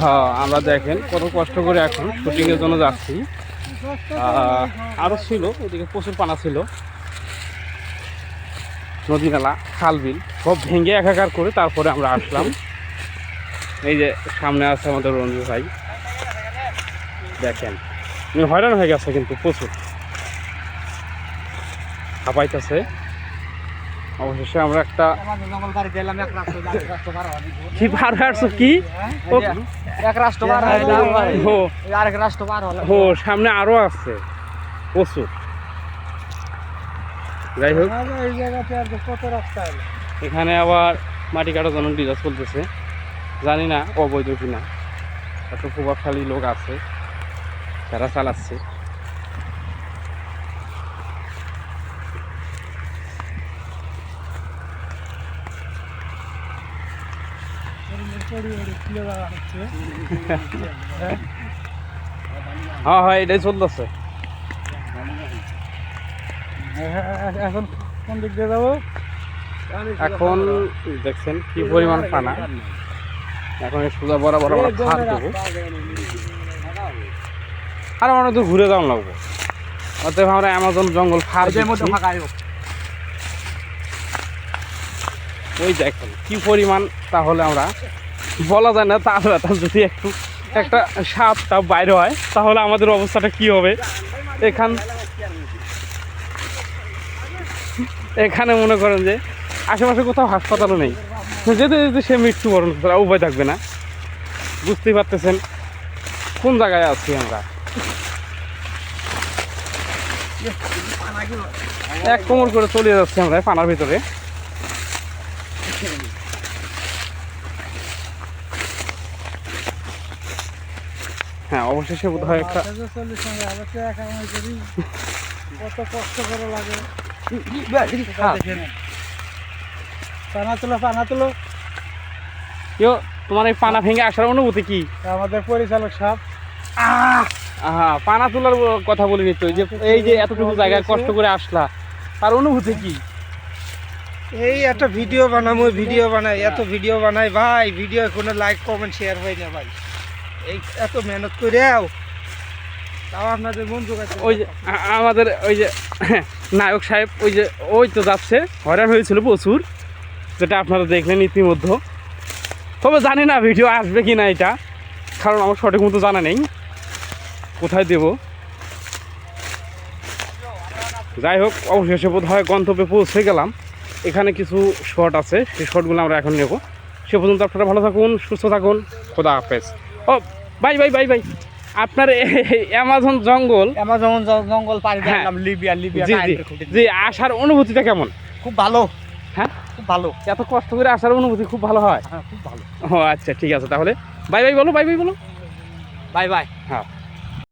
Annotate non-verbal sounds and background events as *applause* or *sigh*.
হ্যাঁ আমরা দেখেন কত কষ্ট করে এখন শুটিংয়ের জন্য যাচ্ছি। আরও ছিল, ওদিকে প্রচুর পানা ছিল। নদী নালা খাল বিল সব ভেঙে একাকার করে তারপরে আমরা আসলাম। এই যে সামনে আছে আমাদের রঞ্জু ভাই। দেখেন হয়রান হয়ে গেছে কিন্তু প্রচুর। হাঁপাইতেছে। অবশেষে আমরা একটা কি পার আসছো কি? এক রাষ্ট্র পার ও আরেক রাষ্ট্র পার হলো। ও সামনে আরও আছে। প্রচুর। যাই হোক। এই জায়গাতে আর কত রাস্তা এলো এখানে আবার মাটি কাটার জন্য ডিজাস চলতেছে জানি না অবৈধ কিনা। এত প্রভাবশালী লোক আছে যারা চালাচ্ছে। হ্যাঁ হ্যাঁ এটাই চলতেছে। এখন কোন দিক দিয়ে যাব? এখন দেখছেন কি পরিমাণ পানা। এখন সোজা বরাবর আমরা খাদ দেবো। আর আমরা তো ঘুরে যাওয়া লাগবো। অতএব আমরা অ্যামাজন জঙ্গল আইব ওই দেখেন কি পরিমাণ তাহলে আমরা বলা যায় না তাহলে তার যদি একটু একটা সাপটা বাইরে হয়, তাহলে আমাদের অবস্থাটা কি হবে? এখান এখানে মনে করেন যে আশেপাশে কোথাও হাসপাতালও নেই। যেতে যেতে সে মৃত্যুবরণ করা উপায় থাকবে না। বুঝতেই পারতেছেন কোন জায়গায় আছি আমরা? এক কোমর করে চলে যাচ্ছি আমরা পানার ভিতরে। হ্যাঁ অবশেষে বোধ হয় একটা কত কষ্ট করে লাগে। হ্যাঁ। পানা তুলো পানা তুলো। ইয়ো তোমার এই পানা ভেঙে আসার অনুভূতি কি? আমাদের পরিচালক সাহেব। হ্যাঁ পানা তোলার কথা বলিনি তো এই যে এই যে এতটুকু জায়গায় কষ্ট করে আসলা তার অনুভূতি কি? এই একটা ভিডিও বানাবো ভিডিও বানাই এত ভিডিও বানাই ভাই ভিডিও কোনো লাইক কমেন্ট শেয়ার হয় না ভাই। এই এত মেহনত করেও তাও আপনাদের মন ওই যে আমাদের ওই যে, *laughs* নায়ক সাহেব, ওই যে, ওই তো যাচ্ছে, হয়রান হয়েছিল প্রচুর, যেটা আপনারা দেখলেন ইতিমধ্যে। তবে জানি না ভিডিও আসবে কি না এটা, কারণ আমার সঠিক মতো জানা নেই, কোথায় দেব? যাই হোক, অবশেষে বোধ হয় গন্তব্যে পৌঁছে গেলাম। এখানে কিছু শট আছে, সেই শটগুলো আমরা এখন নেব। সে পর্যন্ত আপনারা ভালো থাকুন, সুস্থ থাকুন, খোদা হাফেজ। ও ভাই ভাই ভাই ভাই আপনার অ্যামাজন জঙ্গল। অ্যামাজন জঙ্গল পাড়ি হ্যাঁ। দিলাম লিবিয়া লিবিয়া জি জি জি আসার অনুভূতিটা কেমন? খুব ভালো। হ্যাঁ? খুব ভালো। এত কষ্ট করে আসার অনুভূতি খুব ভালো হয়? হ্যাঁ খুব ভালো। ও আচ্ছা ঠিক আছে তাহলে। বাই বাই বলো বাই বাই বলো। Bye bye. হ্যাঁ।